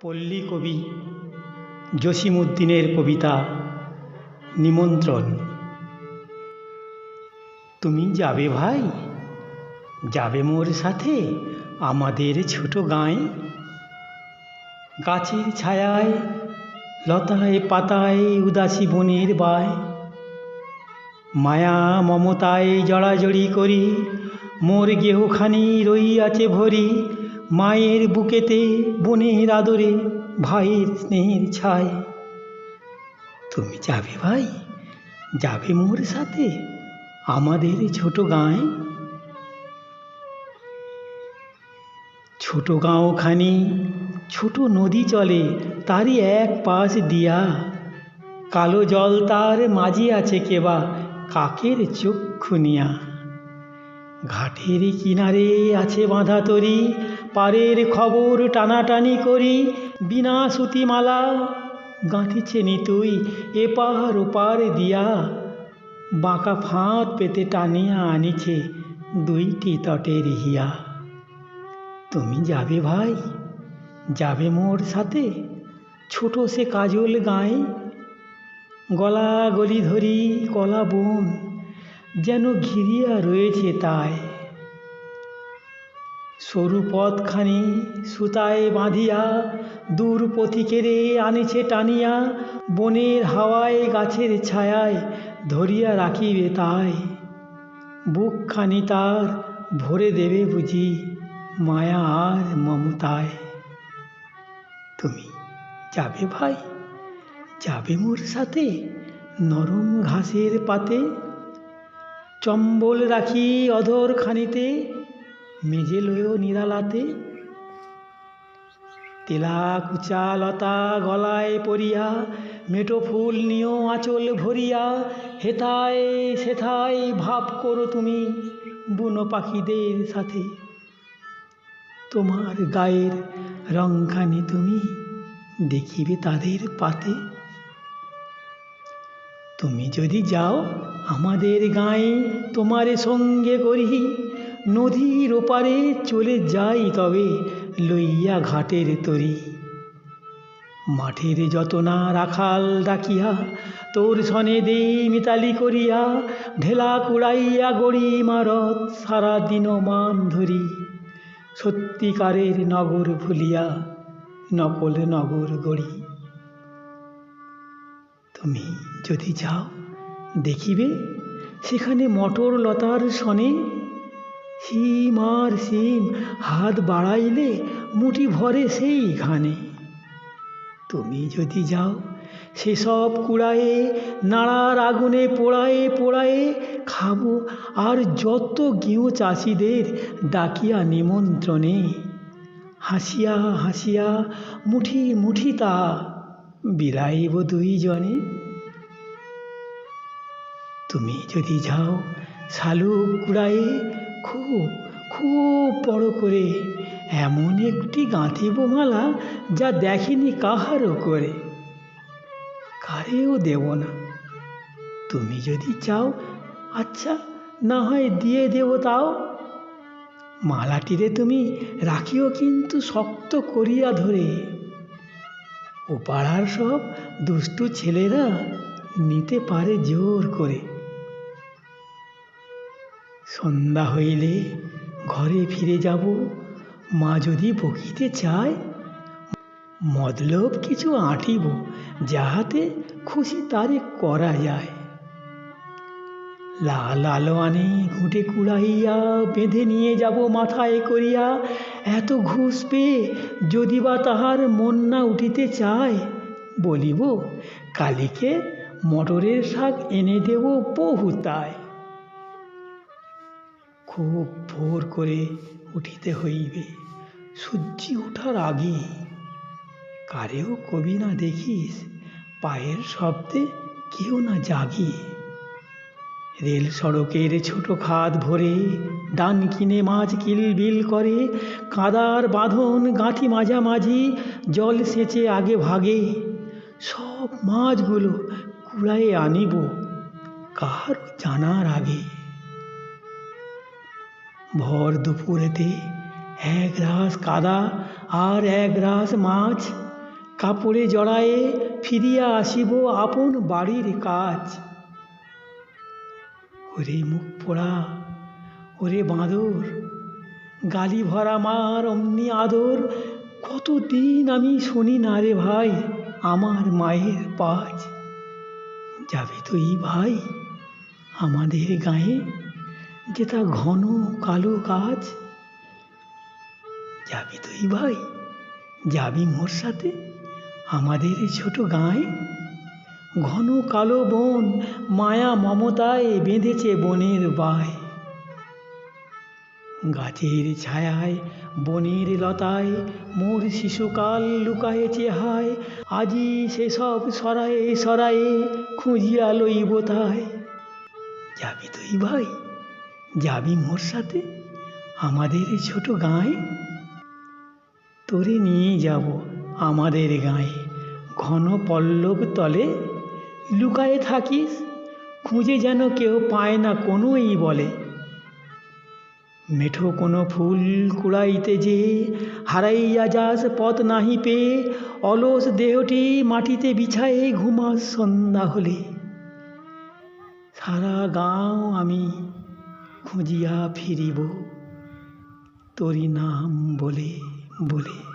পল্লী কবি জসিমউদ্দিনের কবিতা নিমন্ত্রণ। তুমি যাবে ভাই? যাবে মোর সাথে আমাদের ছোট গাঁয়ে? গাছের ছায়ায়, লতায় পাতায় উদাসী বনের বায়? মায়া মমতায় জড়াজড়ি করি, মোর গেহখানি রইয়াছে ভরি মায়ের বুকেতে বোনের আদরে ভাইয়ের স্নেহের ছায় তুমি যাবে ভাই? যাবে মোর সাথে? আমাদের ছোট গাঁয়ে? ছোট গাঁওখানি, ছোট নদী চলে, তারই এক পাশ দিয়া। কালো জল তার মাঝে আছে কেবা, কাকের চক্ষু নিয়া। ঘাটের কিনারে আছে বাঁধা তরি পারের খবর টানাটানি করি, বিনা সুতিমালা গাঁথিছে নিতুই এপার ওপার দিয়া। বাঁকা ফাঁদ পেতে টানিয়া আনিছে দুইটি তটের হিয়া। তুমি যাবে ভাই? যাবে মোর সাথে? ছোট সে কাজল গায়ে। গলা গলি ধরি কলা বন, যেন ঘিরিয়া রয়েছে তাই সরু পথখানি সুতায় বাঁধিয়া দূর পথিকেরে আনিছে টানিয়া, বনের হাওয়ায় গাছের ছায়ায় ধরিয়া রাখিবে তাই। বুকখানি তার ভরে দেবে বুঝি মায়া আর মমতায়। তুমি যাবে ভাই? যাবে মোর সাথে নরম ঘাসের পাতে? চম্বল রাখি অধর খানিতে মেজে লয়েও নিরালাতে তেলা কুচা লতা গলায় পরিয়া মেটো ফুল নিয়েও আঁচল ভরিয়া হেথায় সেথায় ভাব করো তুমি বুনো পাখিদের সাথে। তোমার গায়ের রংখানি তুমি দেখিবে তাদের পাতে। তুমি যদি যাও আমাদের গায়ে তোমারে সঙ্গে করি নদীর ওপারে চলে যাই তবে লইয়া ঘাটের তরি। মাঠের যত না রাখাল ডাকিয়া, তোর সনে দেই মিতালি করিয়া, ঢেলা কুড়াইয়া গড়ি মারত সারা দিন মান ধরি। সত্যিকারের নগর ভুলিয়া নকল নগর গড়ি। তুমি যদি যাও, দেখিবে সেখানে মটর লতার সনে সিম আর সিম হাত বাড়াইলে মুঠি ভরে সেই ঘানে তুমি যদি যাও, সেসব কুড়ায়ে, নাড়ার আগুনে পোড়ায়ে পোড়ায়ে খাব, আর যত গেঁয়ো চাষিদের ডাকিয়া নিমন্ত্রণে। হাসিয়া হাসিয়া মুঠি মুঠি তা বিরাইব দুইজনে। তুমি যদি যাও, শালুক কুড়ায়ে খুব খুব বড় করে, এমন একটি গাঁথিব মালা যা দেখেনি কাহারও করে। কারেও দেব না। তুমি যদি চাও আচ্ছা না হয় দিয়ে দেব তাও। মালাটিরে তুমি রাখিও কিন্তু শক্ত করিয়া ধরে। ও পাড়ার সব দুষ্টু ছেলেরা নিতে পারে জোর করে। সন্ধ্যা হইলে ঘরে ফিরে যাব। মা যদি বকিতে চায়, মতলব কিছু আঁটিব, যাহাতে খুশি তারে করা যায়। লাল আলোয়ানে ঘুঁটে কুড়াইয়া বেঁধে নিয়ে যাব মাথায় করিয়া। এত ঘুষ পেয়ে যদি বা তাহার মন না উঠিতে চায়, বলিব, কালীকে মটরের শাক এনে দেব বহু তাই খুব ভোর করে উঠিতে হইবে। সূর্যি ওঠার আগে কারেও কবি না দেখিস, পায়ের শব্দে কেউ না জাগি রেল সড়কের ছোট খাদ ভরে ডান কিনে মাছ কিলবিল করে, কাদার বাঁধন গাঁথি মাঝামাঝি, জল সেচে আগে ভাগে। সব মাছগুলো কুড়ায়ে আনিব কার জানার আগে। ভর দুপুরেতে এক রাস কাদা আর এক রাস মাছ। কাপড়ে জড়ায়ে ফিরিয়া আসিব আপন বাড়ির কাজ। ওরে মুখ পোড়া, ওরে বাঁদর, গালি ভরা মার অমনি আদর, কতদিন আমি শুনি না রে ভাই আমার মায়ের পাজ। যাবি তুই ভাই আমাদের গায়ে? যেটা ঘন কালো কাজ যাবি তুই ভাই, যাবি মোর সাথে আমাদের ছোট গায়ে? ঘন কালো বন মায়া মমতায় বেঁধেছে বনের বায়। গাছের ছায়ায়, বনের লতায় মোর শিশুকাল লুকায়েছে হায়। আজি সেসব সরায়ে সরায়ে খুঁজিয়া লইব তাই। যাবি তুই ভাই যাবি মোর সাথে? আমাদের ছোট গাঁয়ে? তোরে নিয়ে যাব আমাদের গাঁয়ে। ঘন পল্লব তলে লুকায়ে থাকিস, খুঁজে যেন কেউ পায় না কোনোই বলে। মেঠো কোনো ফুল কুড়াইতে যে হারাইয়া যাস পথ নাহি পেয়ে, অলস দেহটি মাটিতে বিছায়ে ঘুমাস সন্ধ্যা হলে। সারা গাঁও আমি খুঁজিয়া ফিরিব। তোরি নাম বলে বলে